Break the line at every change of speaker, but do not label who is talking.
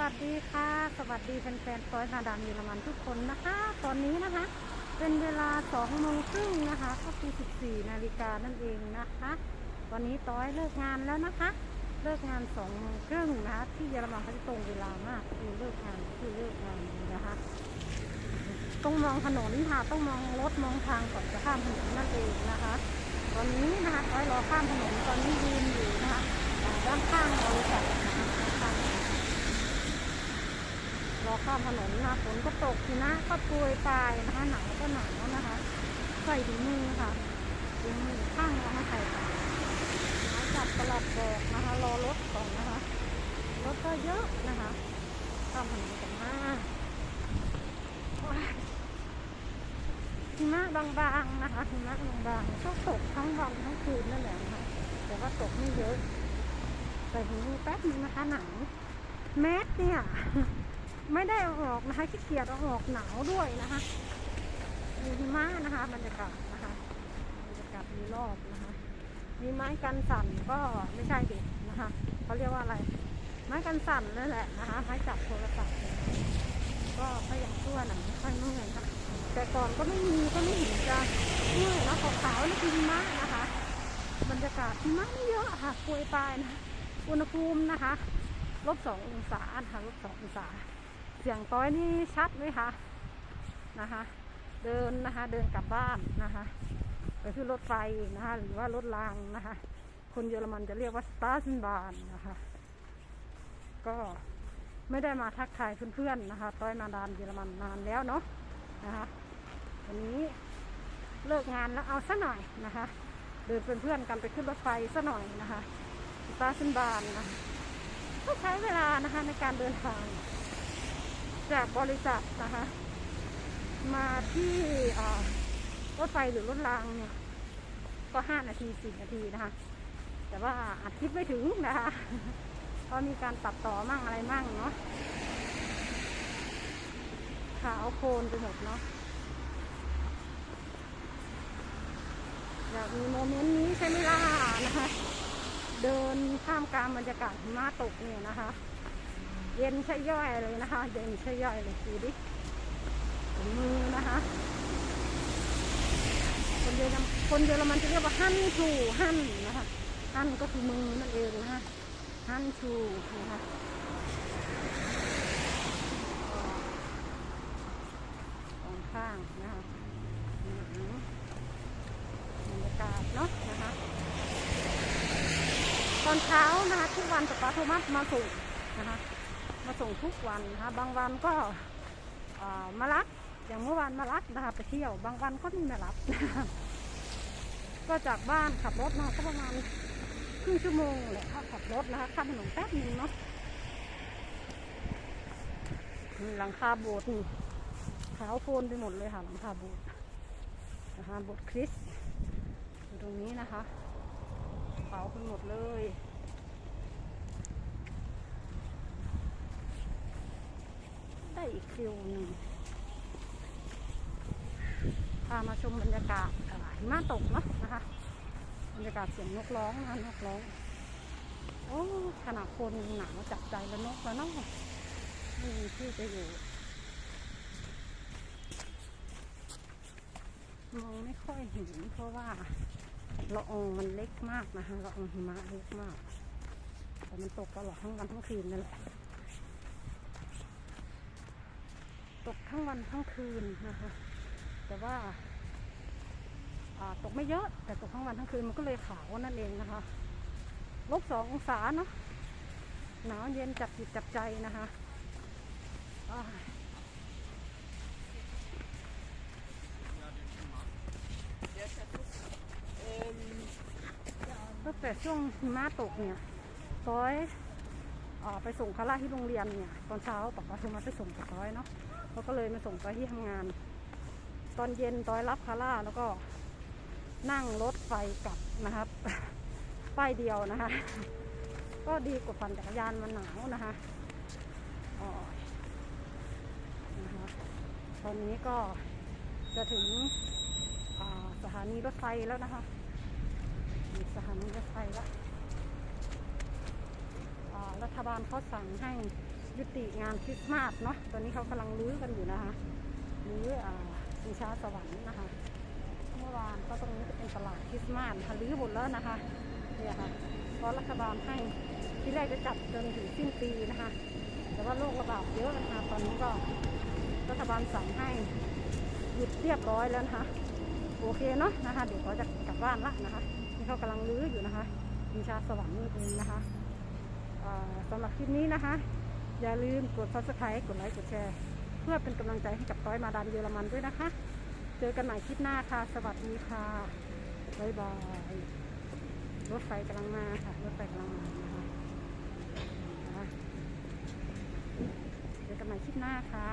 วัสดีค่ะ สวัสดีแฟนๆซอยนาดามเยอรมันทุกคนนะคะ ตอนนี้นะคะ เป็นเวลา2โมงครึ่งนะคะ ก็คือ14นาฬิกานั่นเองนะคะตอนนี้ต้อยเลิกงานแล้วนะคะ เลิกงาน2โมงครึ่งนะคะที่เยอรมันเขาจะตรงเวลามากคือเลิกงานคือเลิกงานนะคะ ต้องมองถนนค่ะต้องมองรถมองทางก่อนจะข้ามถนนนั่นเองนะคะ ตอนนี้นะคะต้อยรอข้ามถนนตอนนี้ยืนอยู่นะคะด้านข้างบริษัทนะคะด้านข้าง ร อข้ามถนนนะฝนก็ตกทีนะก็โปรยปลายนะคะหนาวก็หนาวนะคะใส่ถุงมือค่ะถุงมือข้างเอามาใส่ก่อนะจับตลับบอกนะคะรอรถก่อนนะคะรถก็เยอะนะคะข้ามถนนกันมากว้ายหิมะบางๆนะคะหิมะบางๆก็ตกทั้งวันทั้งคืนนั่นแหละนะคะแต่ว่าตกไม่เยอะใส่ถุงมือแป๊บนึงนะคะหนาวแมสเนี่ย ไม่ได้เอาออกนะคะขี้เกียจเอาออกหนาวด้วยนะคะมีหิมะนะคะบรรยากาศนะคะบรรยากาศมีรอบนะคะมีไม้กันสั่นก็ไม่ใช่เด็กนะคะเขาเรียกว่าอะไร ไม้กันสั่นนั่นแหละนะคะไม้จับโทรศัพท์เนี่ยก็ก็ยังชั่วหน่อยไม่ค่อยเมื่อยค่ะแต่ก่อนก็ไม่มีก็ไม่เห็นจะเมื่อยนะขาวๆนี่คือหิมะนะคะบรรยากาศหิมะไม่เยอะค่ะโปรยปลายนะอุณหภูมินะคะลบสององศานะคะลบสององศา เสียงต้อยนี่ชัดไหมคะนะคะ เดินนะคะเดินกลับบ้านนะคะไปขึ้นรถไฟนะคะหรือว่ารถรางนะคะ คนเยอรมันจะเรียกว่าสตาร์ n นบานนะคะ ก็ไม่ได้มาทักทายเพื่อนๆนะคะ ต้อยมาดานเยอรมันนานแล้วเนาะนะคะวันนี้เลิกงานแล้วเอาซะหน่อยนะคะ เดินเป็นเพื่อนกันไปขึ้นรถไฟซะหน่อยนะคะสตาร์ n นบานนะคะก็ใช้เวลานะคะในการเดินทาง จากบริษัทนะคะ มาที่รถไฟหรือรถรางเนี่ยก็ห้านาทีสี่นาทีนะคะ แต่ว่าอัดคลิปไม่ถึงนะคะเพราะมีการตัดต่อมั่งอะไรมั่งเนาะขาวโพลนไปหมดเนาะอยากมีโมเมนต์นี้ใช่ไหมล่ะนะคะ เดินข้ามกลางบรรยากาศหิมะตกเนี่ยนะคะ เย็นใช่ย่อยเลยนะคะ เย็นใช่ย่อยเลยดูดิถุงมือนะคะ คนเยอรมันคนเยอรมันจะเรียกว่าฮั่นชูฮั่นนะคะฮั่นก็คือมือนั่นเองนะคะฮั่นชูนะคะสองข้างนะคะบรรยากาศเนาะนะคะตอนเช้านะคะทุกวันปะปาโทมัสมาส่งนะคะ มาส่งทุกวันนะคะบางวันก็มารับอย่างเมื่อวานมารับนะคะไปเที่ยว บางวันก็ไม่มารับ ก็จากบ้านขับรถมาก็ประมาณครึ่งชั่วโมงแหละถ้าขับรถนะคะข้ามถนนแป๊บนึงเนาะหลังคาโบสถ์นี่ขาวโพลนไปหมดเลยค่ะหลังคาโบสถ์นะคะโบสถ์คริสต์อยู่ตรงนี้นะคะขาวไปหมดเลย ได้อีกฟิวหนึ่งพามาชมบรรยากาศหิมะตกเนาะนะคะบรรยากาศเสียงนกร้องนะคะนกร้องโอ้ขนาดคนหนาวจับใจแล้วนกแล้วเนาะไม่มีที่จะอยู่มองไม่ค่อยเห็นเพราะว่าละอองมันเล็กมากนะคะละอองหิมะเล็กมาก แต่มันตกตลอดทั้งวันทั้งคืนนั่นแหละ ตกทั้งวันทั้งคืนนะคะ แต่ว่าตกไม่เยอะ แต่ตกทั้งวันทั้งคืนมันก็เลยขาวนั่นเองนะคะลบสององศาเนาะหนาวเย็นจับจิตจับใจนะคะตั้งแต่ช่วงหิมะตกเนี่ยต้อยอไปส่งคาร่าที่โรงเรียนเนี่ย ตอนเช้าป๊าป๊าโทรมาไปส่งกับต้อยเนาะ เขาก็เลยมาส่งไปที่ทำงาน ตอนเย็นต้อยรับคาร่าแล้วก็นั่งรถไฟกลับนะครับ ป้ายเดียวนะคะ ก็ดีกว่าปั่นจักรยานมันหนาวนะคะนะคะตอนนี้ก็จะถึงสถานีรถไฟแล้วนะคะสถานีรถไฟแล้วรัฐบาลเขาสั่งให้ ยุติงานคริสต์มาสเนาะ ตอนนี้เขากำลังรื้อกันอยู่นะคะรื้ออ่าชิงช้าสวรรค์นะคะ เมื่อวานก็ตรงนี้จะเป็นตลาดคริสต์มาสค่ะรื้อหมดแล้วนะคะเนี่ยค่ะเพราะรัฐบาลให้ที่แรกจะจัดจนถึงสิ้นปีนะคะ แต่ว่าโรคระบาดเยอะนะคะ ตอนนี้ก็รัฐบาลสั่งให้หยุดเรียบร้อยแล้วนะคะโอเคเนาะนะคะ เดี๋ยวเขาจะกลับบ้านละนะคะนี่เขากำลังรื้ออยู่นะคะชิงช้าสวรรค์นี่เองนะคะสำหรับคลิปนี้นะคะ อย่าลืมกด subscribe กดไลค์กดแชร์ เพื่อเป็นกำลังใจให้กับต้อยมาดามเยอรมันด้วยนะคะ เจอกันใหม่คลิปหน้าค่ะ สวัสดีค่ะบ๊ายบายรถไฟกำลังมาค่ะรถไฟกำลังมานะคะนะคะเจอกันใหม่คลิปหน้าค่ะ